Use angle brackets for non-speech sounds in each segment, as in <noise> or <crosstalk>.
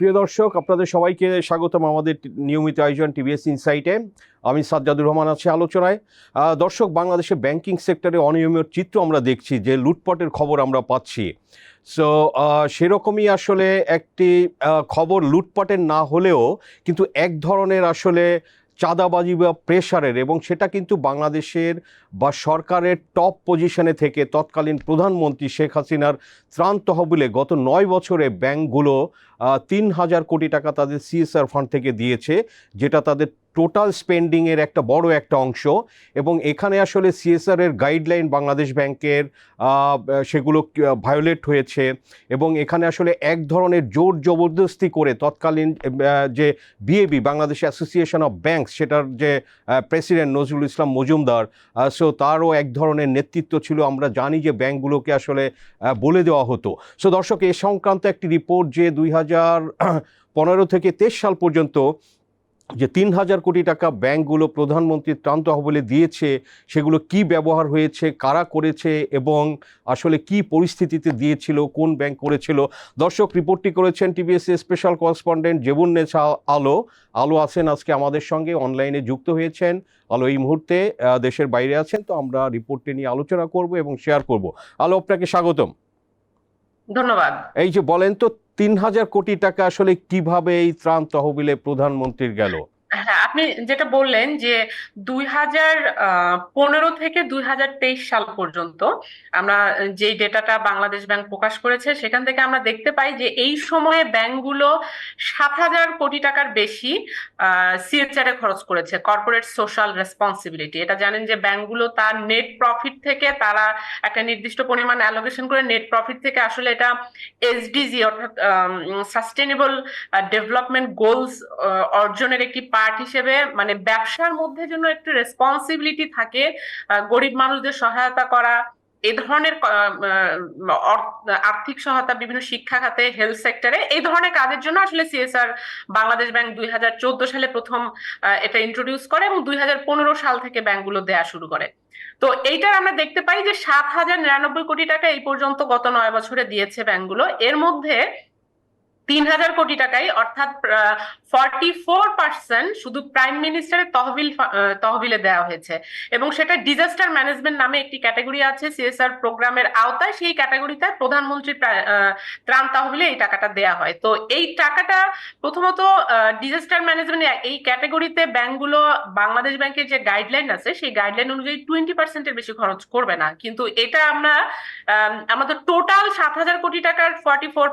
প্রিয় দর্শক, আপনাদের সবাইকে স্বাগতম আমাদের নিয়মিত আয়োজন টিভিএস ইনসাইটে। আমি সাজ্জাদুর রহমান আছি আলোচনায়। দর্শক বাংলাদেশে ব্যাংকিং সেক্টরে অনিয়মের চিত্র আমরা দেখছি, যে লুটপটের খবর আমরা পাচ্ছি। সো সেরকমই আসলে একটি খবর লুটপাটের না হলেও কিন্তু এক ধরনের আসলে চাঁদাবাজি বা প্রেশারের এবং সেটা কিন্তু বাংলাদেশের বা সরকারের টপ পজিশনে থেকে তৎকালীন প্রধানমন্ত্রী শেখ হাসিনার ত্রাণ তহবিলে গত নয় বছরে ব্যাংকগুলো তিন হাজার কোটি টাকা তাদের সিএসআর ফান্ড থেকে দিয়েছে, যেটা তাদের টোটাল স্পেন্ডিংয়ের একটা বড় একটা অংশ এবং এখানে আসলে সিএসআর এর গাইডলাইন বাংলাদেশ ব্যাংকের সেগুলো ভায়োলেট হয়েছে এবং এখানে আসলে এক ধরনের জোর জবরদস্তি করে তৎকালীন যে BAB Bangladesh association of banks সেটার যে প্রেসিডেন্ট নজরুল ইসলাম মজুমদার সো তারও এক ধরনের নেতৃত্ব ছিল। আমরা জানি যে ব্যাংকগুলোকে আসলে বলে দেওয়া হতো। সো দর্শক, এ সংক্রান্ত একটি রিপোর্ট যে দুই হাজার পনেরো থেকে তেইশ সাল পর্যন্ত যে তিন হাজার কোটি টাকা ব্যাংকগুলো প্রধানমন্ত্রীর ত্রাণ তহবিলে দিয়েছে, সেগুলো কি ব্যবহার হয়েছে, কারা করেছে এবং আসলে কি পরিস্থিতিতে দিয়েছিল, কোন ব্যাংক করেছিল? দর্শক, রিপোর্টটি করেছেন টিভিএস স্পেশাল করেসপন্ডেন্ট জেবুন্নেছা আলো। আলো আছেন আজকে আমাদের সঙ্গে, অনলাইনে যুক্ত হয়েছেন। আলো এই মুহূর্তে দেশের বাইরে আছেন, তো আমরা রিপোর্টটি নিয়ে আলোচনা করব এবং শেয়ার করব। আলো, আপনাকে স্বাগতম। ধন্যবাদ। এই যে বলেন তো তিন হাজার কোটি টাকা আসলে কীভাবে এই ত্রাণ তহবিলে প্রধানমন্ত্রীর গেল? হ্যাঁ আপনি যেটা বললেন যে দুই হাজার পনেরো থেকে দুই হাজার তেইশ সাল পর্যন্ত আমরা যেই ডেটাটা বাংলাদেশ ব্যাংক প্রকাশ করেছে, সেখান থেকে আমরা দেখতে পাই যে এই সময়ে ব্যাংকগুলো সাত হাজার কোটি টাকার বেশি সিএচআর এ খরচ করেছে কর্পোরেট সোশ্যাল রেসপন্সিবিলিটি এটা জানেন যে ব্যাংকগুলো তার নেট প্রফিট থেকে তারা একটা নির্দিষ্ট পরিমাণ অ্যালোকেশন করে নেট প্রফিট থেকে আসলে এটা এসডিজি অর্থাৎ সাস্টেনেবল ডেভেলপমেন্ট গোলস অর্জনের একটি পার্ট হিসেবে মানে ব্যবসার মধ্যে যেন একটু রেসপন্সিবিলিটি থাকে গরিব মানুষদের সহায়তা করা এই ধরনের আর্থিক সহায়তা, বিভিন্ন শিক্ষা খাতে হেলথ সেক্টরে এই ধরনের কাজের জন্য আসলে সিএসআর বাংলাদেশ ব্যাংক দুই হাজার চোদ্দ সালে প্রথম এটা ইন্ট্রোডিউস করে এবং দুই হাজার পনেরো সাল থেকে ব্যাংকগুলো দেয়া শুরু করে। তো এইটার আমরা দেখতে পাই যে সাত হাজার নিরানব্বই কোটি টাকা এই পর্যন্ত গত নয় বছরে দিয়েছে ব্যাংকগুলো। এর মধ্যে তিন হাজার কোটি টাকাই অর্থাৎ ফর্টি ফোর পার্সেন্ট শুধু প্রাইম মিনিস্টারের তহবিল তহবিলে দেওয়া হয়েছে। এবং সেটা ডিজাস্টার ম্যানেজমেন্ট নামে একটি ক্যাটাগরি আছে সিএসআর প্রোগ্রামের আওতায়। সেই ক্যাটাগরিতে প্রধানমন্ত্রীর ত্রাণ তহবিলে এই টাকাটা দেয়া হয়। তো এই টাকাটা প্রথমত ডিজাস্টার ম্যানেজমেন্ট এই ক্যাটাগরিতে ব্যাংকগুলো, বাংলাদেশ ব্যাংকের যে গাইডলাইন আছে, সেই গাইডলাইন অনুযায়ী টোয়েন্টি পার্সেন্টের বেশি খরচ করবে না। কিন্তু এটা আমরা আমাদের টোটাল সাত হাজার কোটি টাকার ফর্টি ফোর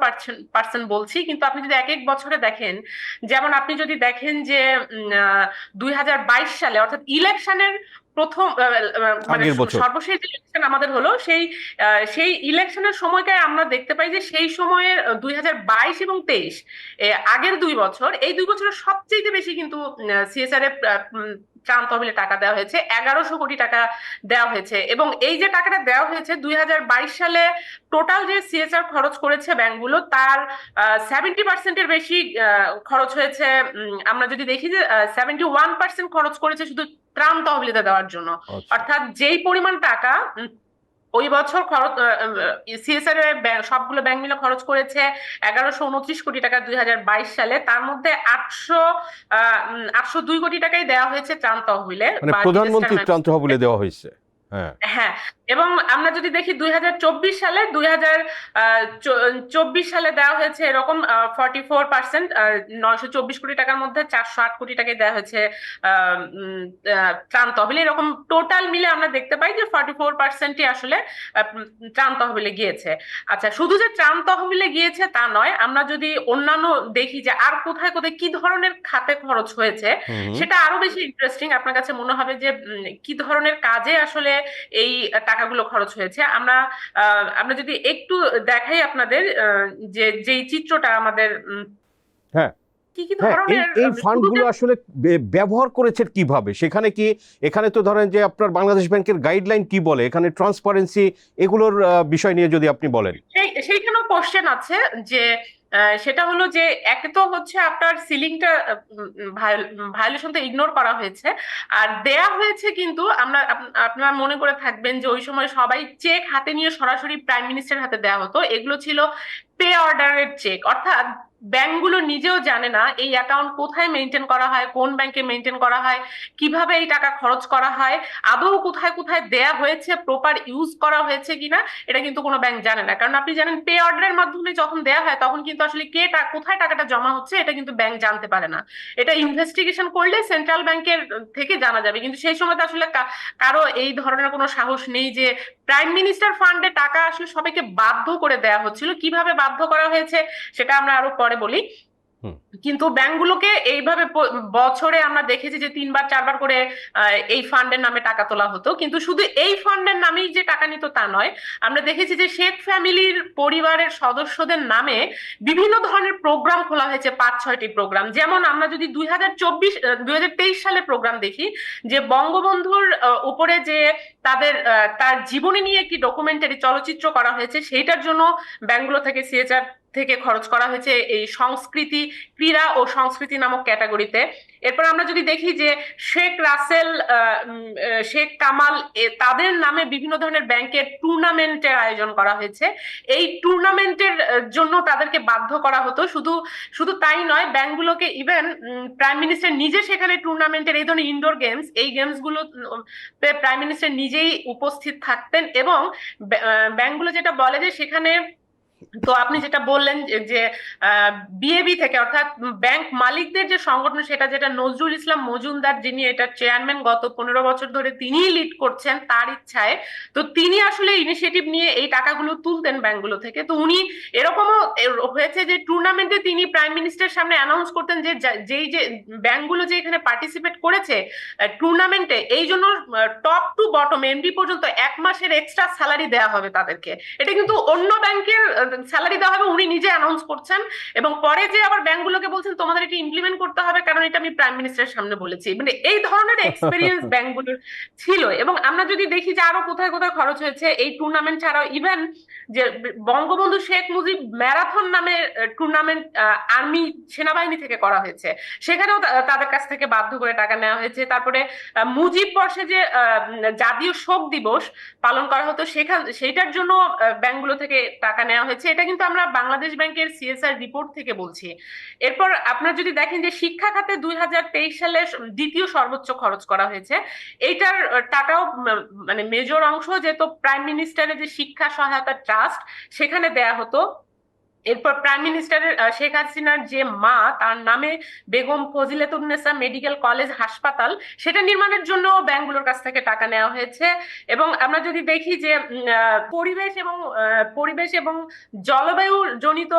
পার্সেন্ট বলছি। কিন্তু আপনি যদি এক এক বছরে দেখেন যেমন আপনি যদি দেখেন যে দুই হাজার বাইশ সালে অর্থাৎ ইলেকশনের প্রথম মানে সর্বশেষ যে ইলেকশন আমাদের হলো সেই সেই ইলেকশনের সময়টায় আমরা দেখতে পাই যে সেই সময়ে দুই হাজার বাইশ এবং তেইশ আগের দুই বছর এই দুই বছরের সবচেয়ে বেশি কিন্তু সিএসআর ত্রাণ তহবিলে টাকা দেওয়া হয়েছে এগারোশো কোটি টাকা দেওয়া হয়েছে এবং এই যে টাকাটা দেওয়া হয়েছে দুই হাজার বাইশ সালে টোটাল যে সিএসআর খরচ করেছে ব্যাংকগুলো তার সেভেন্টি পার্সেন্টের বেশি খরচ হয়েছে আমরা যদি দেখি যে সেভেন্টি ওয়ান পার্সেন্ট খরচ করেছে শুধু ত্রাণ তহবিলে দেওয়ার জন্য আচ্ছা। অর্থাৎ যেই পরিমাণ টাকা ওই বছর খরচ সিএসআর সবগুলো ব্যাংক মিলে খরচ করেছে এগারোশো উনত্রিশ কোটি টাকা দুই হাজার বাইশ সালে। তার মধ্যে আটশো আটশো দুই কোটি টাকাই দেওয়া হয়েছে ত্রাণ তহবিলে প্রধানমন্ত্রী বা প্রধানমন্ত্রীর ত্রাণ তহবিলে দেওয়া হয়েছে। হ্যাঁ। হ্যাঁ এবং আমরা যদি দেখি দুই হাজার চব্বিশ সালে দুই হাজার চব্বিশ সালে দেওয়া হয়েছে এরকম ফর্টি ফোর পার্সেন্ট নয়শো চব্বিশ কোটি টাকার মধ্যে চারশো আট কোটি টাকায় দেওয়া হয়েছে ত্রাণ তহবিলে। এরকম টোটাল মিলে আমরা দেখতে পাই যে ফর্টি ফোর পার্সেন্টই আসলে ত্রাণ তহবিলে গিয়েছে। আচ্ছা শুধু যে ত্রাণ তহবিলে গিয়েছে তা নয় আমরা যদি অন্যান্য দেখি যে আর কোথায় কোথায় কি ধরনের খাতে খরচ হয়েছে। সেটা আরও বেশি ইন্টারেস্টিং আপনার কাছে মনে হবে যে কি ধরনের কাজে আসলে এই টাকাগুলো খরচ হয়েছে। আমরা আমরা যদি একটু দেখাই আপনাদের যে যেই চিত্রটা আমাদের হ্যাঁ। হ্যাঁ এই ফান্ডগুলো আসলে ব্যবহার করেছেন কীভাবে? সেখানে কি এখানে তো ধরেন যে আপনার বাংলাদেশ ব্যাংকের গাইডলাইন কি বলে? এখানে ট্রান্সপারেন্সি এগুলোর বিষয় নিয়ে যদি আপনি বলেন। সেই সেইখানেও কোশ্চেন আছে যে সেটা হলো যে, একে তো হচ্ছে আপনার সিলিংটা ভায়োলেশন তো ইগনোর করা হয়েছে। আর দেয়া হয়েছে কিন্তু আমরা, আপ- আপনারা মনে করে থাকবেন যে, ওই সময় সবাই চেক হাতে নিয়ে সরাসরি প্রাইম মিনিস্টার হাতে দেওয়া হতো। এগুলো ছিল পে অর্ডারের চেক অর্থাৎ ব্যাংকগুলো নিজেও জানে না এই অ্যাকাউন্ট কোথায় মেনটেন করা হয়, কোন ব্যাংকে মেনটেন করা হয়, কীভাবে এই টাকা খরচ করা হয়, আদৌ কোথায় কোথায় দেয়া হয়েছে প্রপার ইউজ করা হয়েছে কিনা, এটা কিন্তু কোনো ব্যাংক জানে না। কারণ আপনি জানেন পে অর্ডারের মাধ্যমে যখন দেয়া হয়, তখন কিন্তু আসলে কে কোথায় টাকাটা জমা হচ্ছে, এটা কিন্তু ব্যাংক জানতে পারে না। এটা ইনভেস্টিগেশন করলে সেন্ট্রাল ব্যাংকের থেকে জানা যাবে। কিন্তু সেই সময় তো আসলে কারও এই ধরনের কোনো সাহস নেই যে প্রাইম মিনিস্টার ফান্ডে টাকা আসলে সবাইকে বাধ্য করে দেয়া হচ্ছিল। কীভাবে বাধ্য করা হয়েছে, সেটা আমরা আরও পরে বলি। কিন্তু ব্যাংকগুলোকে এইভাবে বছরে আমরা দেখেছি যে তিনবার চারবার করে এই ফান্ডের নামে টাকা তোলা হতো। কিন্তু শুধু এই ফান্ডের নামেই যে টাকা নিত তা নয়। আমরা দেখেছি যে শেখ ফ্যামিলির পরিবারের সদস্যদের নামে বিভিন্ন ধরনের প্রোগ্রাম খোলা হয়েছে পাঁচ ছয়টি প্রোগ্রাম। যেমন আমরা যদি দুই হাজার চব্বিশ দুই হাজার তেইশ সালে প্রোগ্রাম দেখি যে বঙ্গবন্ধুর উপরে যে তাদের তার জীবনী নিয়ে একটি ডকুমেন্টারি চলচ্চিত্র করা হয়েছে সেইটার জন্য ব্যাংকগুলো থেকে সিএচআর থেকে খরচ করা হয়েছে এই সংস্কৃতি ক্রীড়া ও সংস্কৃতি নামক ক্যাটাগরিতে। এরপর আমরা যদি দেখি যে শেখ রাসেল শেখ কামাল তাদের নামে বিভিন্ন ধরনের ব্যাংকের টুর্নামেন্টের আয়োজন করা হয়েছে। এই টুর্নামেন্টের জন্য তাদেরকে বাধ্য করা হতো। শুধু শুধু তাই নয়, ব্যাংকগুলোকে ইভেন প্রাইম মিনিস্টার নিজে সেখানে টুর্নামেন্টের, এই ধরনের ইনডোর গেমস এই গেমসগুলো প্রাইম মিনিস্টার নিজেই উপস্থিত থাকতেন এবং ব্য- ব্যাংকগুলো যেটা বলে যে সেখানে তো আপনি যেটা বললেন যে- বিএবি থেকে, অর্থাৎ ব্যাংক মালিকদের যে সংগঠন, সেটা যেটা নজরুল ইসলাম মজুমদার যিনি, এটা চেয়ারম্যান গত পনেরো বছর ধরে তিনিই লিড করছেন তার ইচ্ছায়, তো তিনি আসলে ইনিশিয়েটিভ নিয়ে এই টাকাগুলো তুলতেন ব্যাংকগুলো থেকে। তো উনি এরকমও হয়েছে যে টুর্নামেন্টে তিনি প্রাইম মিনিস্টার সামনে অ্যানাউন্স করতেন যে যেই যে ব্যাংকগুলো যে এখানে পার্টিসিপেট করেছে টুর্নামেন্টে এই জন্য টপ টু বটম এমডি পর্যন্ত এক মাসের এক্সট্রা স্যালারি দেওয়া হবে তাদেরকে। এটা কিন্তু অন্য ব্যাংকের স্যালারি দেওয়া হবে উনি নিজে অ্যানাউন্স করছেন এবং পরে যে আবার ব্যাংকগুলোকে বলছেন তোমাদের এটা ইমপ্লিমেন্ট করতে হবে কারণ এটা আমি প্রাইম মিনিস্টারের সামনে বলেছি। মানে এই ধরনের <laughs> এক্সপেরিয়েন্স ব্যাংকগুলোর ছিল এবং আমরা যদি দেখি যে আরও কোথায় কোথায় খরচ হয়েছে এই টুর্নামেন্ট ছাড়াও ইভেন যে বঙ্গবন্ধু শেখ মুজিব ম্যারাথন নামে টুর্নামেন্ট আর্মি সেনাবাহিনী থেকে করা হয়েছে। সেখানেও তাদের কাছ থেকে বাধ্য করে টাকা নেওয়া হয়েছে। তারপরে মুজিব বর্ষে যে আহ, জাতীয় শোক দিবস পালন করা হতো সেখান সেইটার জন্য ব্যাংকগুলো থেকে টাকা নেওয়া হয়েছে। এটা কিন্তু আমরা বাংলাদেশ ব্যাংকের সিএসআর রিপোর্ট থেকে বলছি। এরপর আপনারা যদি দেখেন যে শিক্ষা খাতে দুই হাজার তেইশ সালে দ্বিতীয় সর্বোচ্চ খরচ করা হয়েছে। এইটার টাকাও মানে মেজর অংশ যেহেতু প্রাইম মিনিস্টারের যে শিক্ষা সহায়তা ট্রাস্ট সেখানে দেয়া হতো। এরপর প্রাইম মিনিস্টারের শেখ হাসিনার যে মা, তার নামে বেগম ফজিলাতুন্নেসা মেডিকেল কলেজ হাসপাতাল, সেটা নির্মাণের জন্য ব্যাংকগুলোর কাছ থেকে টাকা নেওয়া হয়েছে। এবং আমরা যদি দেখি যে পরিবেশ এবং পরিবেশ এবং জলবায়ু জনিত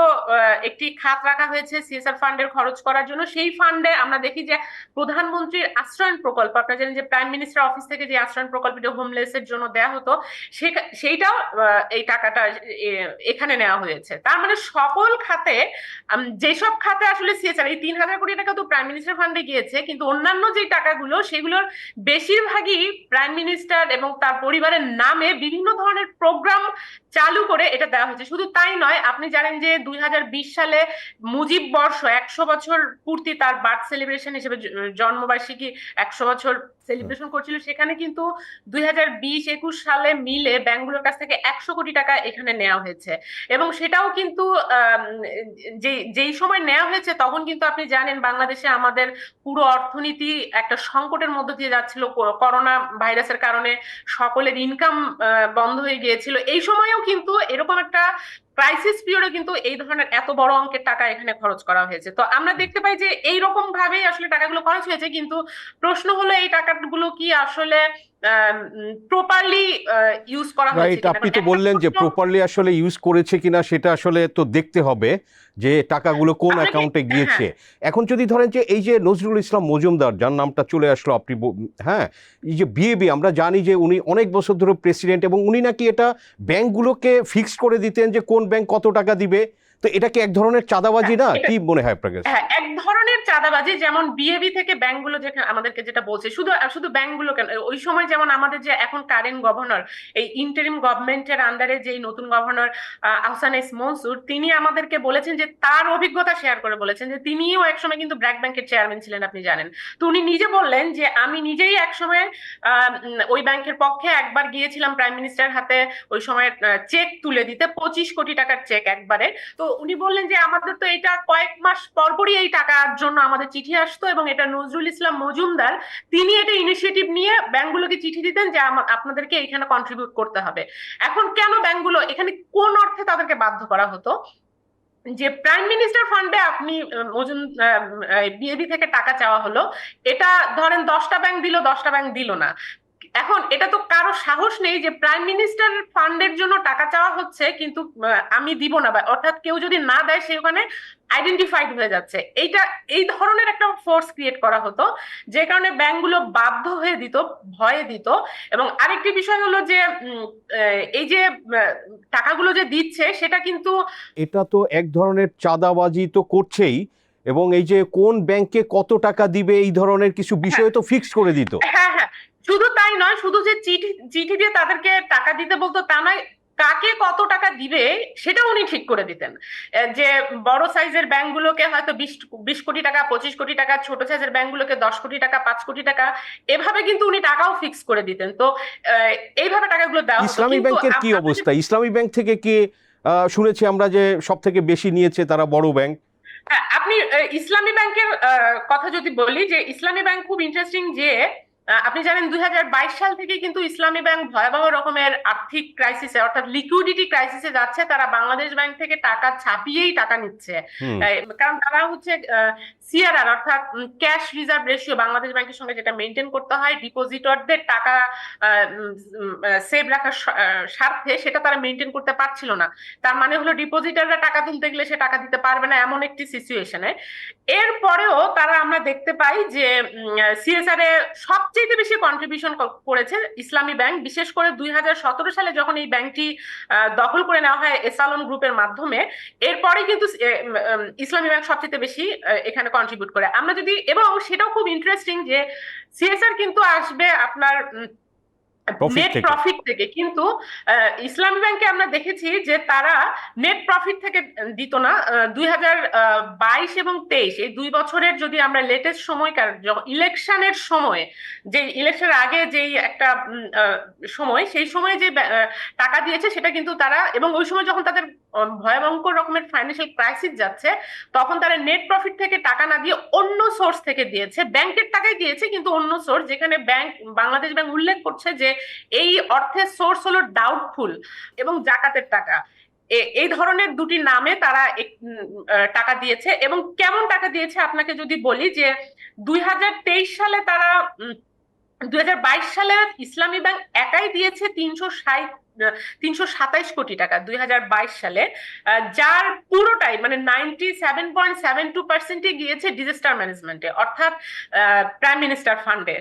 একটি খাত রাখা হয়েছে সিএসআর ফান্ডের খরচ করার জন্য। সেই ফান্ডে আমরা দেখি যে, প্রধানমন্ত্রীর আশ্রয়ণ প্রকল্প, আপনারা জানেন যে প্রাইম মিনিস্টার অফিস থেকে যে আশ্রয়ণ প্রকল্পটি হোমলেসের জন্য দেয়া হতো সেইটাও এই টাকাটা এখানে নেওয়া হয়েছে। তার মানে সকল খাতে যেসব খাতে আসলে সিএসআর এই তিন হাজার কোটি টাকা তো প্রাইম মিনিস্টার ফান্ডে গিয়েছে, কিন্তু অন্যান্য যে টাকাগুলো, সেগুলোর বেশিরভাগই প্রাইম মিনিস্টার এবং তার পরিবারের নামে বিভিন্ন ধরনের প্রোগ্রাম চালু করে এটা দেওয়া হয়েছে। শুধু তাই নয়, আপনি জানেন যে দু হাজার বিশ সালে মুজিব বর্ষ একশো বছর পূর্তি তার বার্থ সেলিব্রেশন হিসেবে জন্মবার্ষিকী একশো বছর সেলিব্রেশন করছিল, সেখানে কিন্তু দুই হাজার বিশ একুশ সালে মিলে ব্যাংকগুলোর কাছ থেকে একশো কোটি টাকা এখানে নেওয়া হয়েছে। এবং সেটাও কিন্তু যে, যেই সময় নেওয়া হয়েছে তখন কিন্তু আপনি জানেন বাংলাদেশে আমাদের পুরো অর্থনীতি একটা সংকটের মধ্য দিয়ে যাচ্ছিল। করোনা ভাইরাসের কারণে সকলের ইনকাম বন্ধ হয়ে গিয়েছিল। এই সময়েও কিন্তু এরকম একটা ক্রাইসিস পিরিয়ডে কিন্তু এই ধরনের এত বড় অঙ্কের টাকা এখানে খরচ করা হয়েছে। তো আমরা দেখতে পাই যে এই রকম ভাবেই আসলে টাকাগুলো খরচ হয়েছে কিন্তু প্রশ্ন হলো এই টাকাগুলো কি আসলে প্রপারলি ইউজ করা হয়েছে রাইট আপনি তো বললেন যে প্রপারলি আসলে ইউজ করেছে কিনা সেটা আসলে তো দেখতে হবে যে টাকাগুলো কোন অ্যাকাউন্টে হ্যাঁ। গিয়েছে। এখন যদি ধরেন যে এই যে নজরুল ইসলাম মজুমদার যার নামটা চলে আসলো আপনি হ্যাঁ এই যে বিএবি আমরা জানি যে উনি অনেক বছর ধরে প্রেসিডেন্ট এবং উনি নাকি এটা ব্যাংকগুলোকে ফিক্স করে দিতেন যে কোন ব্যাংক কত টাকা দিবে? তো এটা কি এক ধরনের চাঁদাবাজি না? হ্যাঁ, কি মনে হয় আপনার কাছে হ্যাঁ এক ধরনের চাঁদাবাজি যেমন বিএবি থেকে ব্যাংকগুলো যেখানে আমাদেরকে যেটা বলছে শুধু শুধু ব্যাংকগুলো কেন? ওই সময় যেমন আমাদের যে এখন কারেন্ট গভর্নর এই ইন্টারিম গভর্নমেন্টের আন্ডারে যে নতুন গভর্নর আহসান এস মনসুর তিনি আমাদেরকে বলেছেন যে তার অভিজ্ঞতা শেয়ার করে বলেছেন যে তিনিও একসময় কিন্তু ব্র্যাক ব্যাংকের চেয়ারম্যান ছিলেন আপনি জানেন। তো উনি নিজে বললেন যে আমি নিজেই একসময় আহ, ওই ব্যাংকের পক্ষে একবার গিয়েছিলাম প্রাইম মিনিস্টার হাতে ওই সময় চেক তুলে দিতে পঁচিশ কোটি টাকার চেক একবারে। তো উনি বললেন যে আমাদের তো এটা কয়েক মাস পরপরই এই টাকার জন্য আমাদের চিঠি আসতো এবং এটা নজরুল ইসলাম মজুমদার, তিনি এটা ইনিশিয়েটিভ নিয়ে ব্যাংকগুলোকে চিঠি দিতেন যে আপনাদেরকে এখানে কন্ট্রিবিউট করতে হবে। এখন কেন ব্যাংকগুলো, এখানে কোন অর্থে তাদেরকে বাধ্য করা হতো? যে প্রাইম মিনিস্টার ফান্ডে আপনি মজুম বিএবি থেকে টাকা চাওয়া হলো, এটা ধরেন দশটা ব্যাংক দিল, দশটা ব্যাংক দিল না। এখন এটা তো কারও সাহস নেই যে প্রাইম মিনিস্টার ফান্ডের জন্য টাকা চাওয়া হচ্ছে কিন্তু আমি দিব না বা অর্থাৎ কেউ যদি না দেয় সে ওখানে আইডেন্টিফাইড হয়ে যাচ্ছে। এইটা এই ধরনের একটা ফোর্স ক্রিয়েট করা হতো যে কারণে ব্যাংকগুলো বাধ্য হয়ে দিত ভয়ে দিত। এবং আরেকটি বিষয় হলো যে এই যে টাকাগুলো যে দিচ্ছে সেটা কিন্তু এটা তো এক ধরনের চাঁদাবাজি তো করছেই এবং এই যে কোন ব্যাংকে কত টাকা দিবে এই ধরনের কিছু বিষয় তো ফিক্স করে দিত। হ্যাঁ হ্যাঁ। শুধু তাই নয় শুধু যে চিঠি চিঠি দিয়ে তাদেরকে টাকা দিতে বলতো তা নয় কাকে কত টাকা দিবে সেটা উনি ঠিক করে দিতেন। যে বড় সাইজের ব্যাংকগুলোকে হয়তো বিশ বিশ কোটি টাকা পঁচিশ কোটি টাকা ছোট সাইজের ব্যাংকগুলোকে দশ কোটি টাকা পাঁচ কোটি টাকা এভাবে কিন্তু উনি টাকাও ফিক্স করে দিতেন। তো এইভাবে টাকাগুলো দেওয়া ইসলামী ব্যাংকের কি অবস্থা? ইসলামী ব্যাংক থেকে কি শুনেছি আমরা যে সব থেকে বেশি নিয়েছে তারা বড় ব্যাংক। হ্যাঁ আপনি ইসলামী ব্যাংকের আহ, কথা যদি বলি যে ইসলামী ব্যাংক খুব ইন্টারেস্টিং যে আপনি জানেন দুই হাজার বাইশ সাল থেকে কিন্তু ইসলামী ব্যাংক ভয়াবহ রকমের আর্থিক ক্রাইসিসে অর্থাৎ লিকুইডিটি ক্রাইসিসে যাচ্ছে। তারা বাংলাদেশ ব্যাংক থেকে টাকা ছাপিয়েই টাকা নিচ্ছে। কারণ তারা হচ্ছে সিআরআর অর্থাৎ ক্যাশ রিজার্ভ রেশিও বাংলাদেশ ব্যাংকের সঙ্গে যেটা মেনটেন করতে হয় ডিপোজিটরদের টাকা সেভ রাখার স্বার্থে সেটা তারা মেনটেন করতে পারছিল না। তার মানে হলো ডিপোজিটররা টাকা তুলতে গেলে সে টাকা দিতে পারবে না এমন একটি সিচুয়েশনে এরপরেও তারা আমরা দেখতে পাই যে সিএসআর এ সবচেয়ে বেশি কন্ট্রিবিউশন করেছে ইসলামী ব্যাংক। বিশেষ করে দুই হাজার সতেরো সালে যখন এই ব্যাংকটি দখল করে নেওয়া হয় এসালন গ্রুপের মাধ্যমে এরপরে কিন্তু ইসলামী ব্যাংক সবচেয়ে বেশি এখানে কন্ট্রিবিউট করে। আমরা যদি, এবং সেটাও খুব ইন্টারেস্টিং যে সিএসআর কিন্তু আসবে আপনার নেট প্রফিট থেকে। কিন্তু ইসলামী ব্যাংকে আমরা দেখেছি যে তারা নেট প্রফিট থেকে দিত না। দুই হাজার বাইশ এবং তেইশ এই দুই বছরের যদি আমরা লেটেস্ট সময়কার ইলেকশনের সময় যে ইলেকশনের আগে যেই একটা সময় সেই সময় যে টাকা দিয়েছে সেটা কিন্তু তারা এবং ওই সময় যখন তাদের ভয়াবহর রকমের ফাইন্যান্সিয়াল ক্রাইসিস যাচ্ছে তখন তারা নেট প্রফিট থেকে টাকা না দিয়ে অন্য সোর্স থেকে দিয়েছে। ব্যাংকের টাকাই দিয়েছে কিন্তু অন্য সোর্স যেখানে ব্যাংক বাংলাদেশ ব্যাংক উল্লেখ করছে যে এই অর্থের সোর্স হলো ডাউটফুল এবং জাকাতের টাকা। এই ধরনের দুটি নামে তারা টাকা দিয়েছে এবং কেমন টাকা দিয়েছে আপনাকে যদি বলি যে দুই হাজার তেইশ সালে তারা দুই হাজার বাইশ সালে ইসলামী ব্যাংক একাই দিয়েছে তিনশো তিনশো সাতাইশ কোটি টাকা দুই হাজার বাইশ সালে যার পুরোটাই মানে ninety seven point seven two পার্সেন্টই গিয়েছে ডিজাস্টার ম্যানেজমেন্টে অর্থাৎ প্রাইম মিনিস্টার ফান্ডে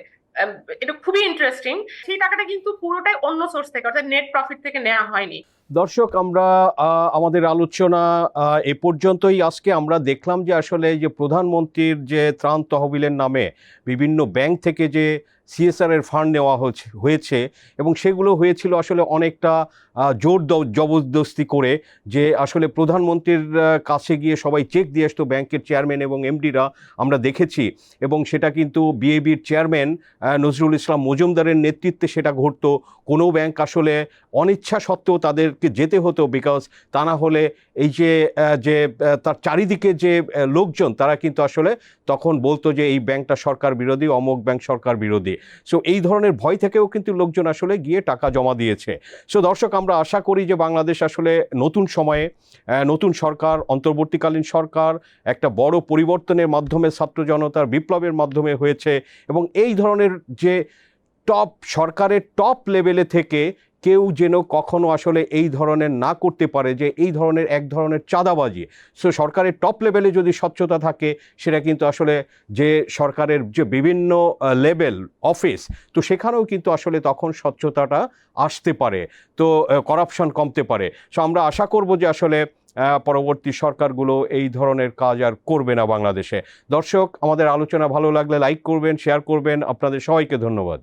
এটা খুবই ইন্টারেস্টিং সেই টাকাটা কিন্তু পুরোটাই অন্য সোর্স থেকে, অর্থাৎ নেট প্রফিট থেকে নেওয়া হয়নি। দর্শক, আমরা আমাদের আলোচনা এ পর্যন্তই। আজকে আমরা দেখলাম যে আসলে যে প্রধানমন্ত্রীর যে ত্রাণ তহবিলের নামে বিভিন্ন ব্যাংক থেকে যে সিএসআর এর ফান্ড নেওয়া হয়েছে এবং সেগুলো হয়েছিল আসলে অনেকটা জোর জবরদস্তি করে যে আসলে প্রধানমন্ত্রীর কাছে গিয়ে সবাই চেক দিয়ে আসতো, ব্যাংকের চেয়ারম্যান এবং এমডিরা আমরা দেখেছি এবং সেটা কিন্তু বিএবির চেয়ারম্যান নজরুল ইসলাম মজুমদারের নেতৃত্বে সেটা ঘটতো। কোনো ব্যাংক আসলে অনিচ্ছা সত্ত্বেও তাদেরকে যেতে হতো বিকজ তা না হলে এই যে যে তার চারিদিকে যে লোকজন তারা কিন্তু আসলে তখন বলতো যে এই ব্যাংকটা সরকার বিরোধী অমুক ব্যাংক সরকার বিরোধী। সো এই ধরনের ভয় থেকেও কিন্তু লোকজন আসলে গিয়ে টাকা জমা দিয়েছে। সো দর্শক, আমরা আশা করি যে বাংলাদেশ আসলে নতুন সময়ে নতুন সরকার, অন্তর্বর্তীকালীন সরকার, একটা বড় পরিবর্তনের মাধ্যমে, ছাত্র জনতার বিপ্লবের মাধ্যমে হয়েছে এবং এই ধরনের যে টপ সরকারের টপ লেভেলে থেকে কেউ যেন কখনো আসলে এই ধরনের না করতে পারে যে এই ধরনের এক ধরনের চাঁদাবাজি। সো সরকারের টপ লেভেলে যদি স্বচ্ছতা থাকে, সেটা কিন্তু আসলে যে সরকারের যে বিভিন্ন লেভেল অফিস তো সেখানেও কিন্তু আসলে তখন স্বচ্ছতাটা আসতে পারে, তো করাপশন কমতে পারে। সো আমরা আশা করব যে আসলে পরবর্তী সরকারগুলো এই ধরনের কাজ আর করবে না বাংলাদেশে। দর্শক, আমাদের আলোচনা ভালো লাগলে লাইক করবেন শেয়ার করবেন। আপনাদের সবাইকে ধন্যবাদ।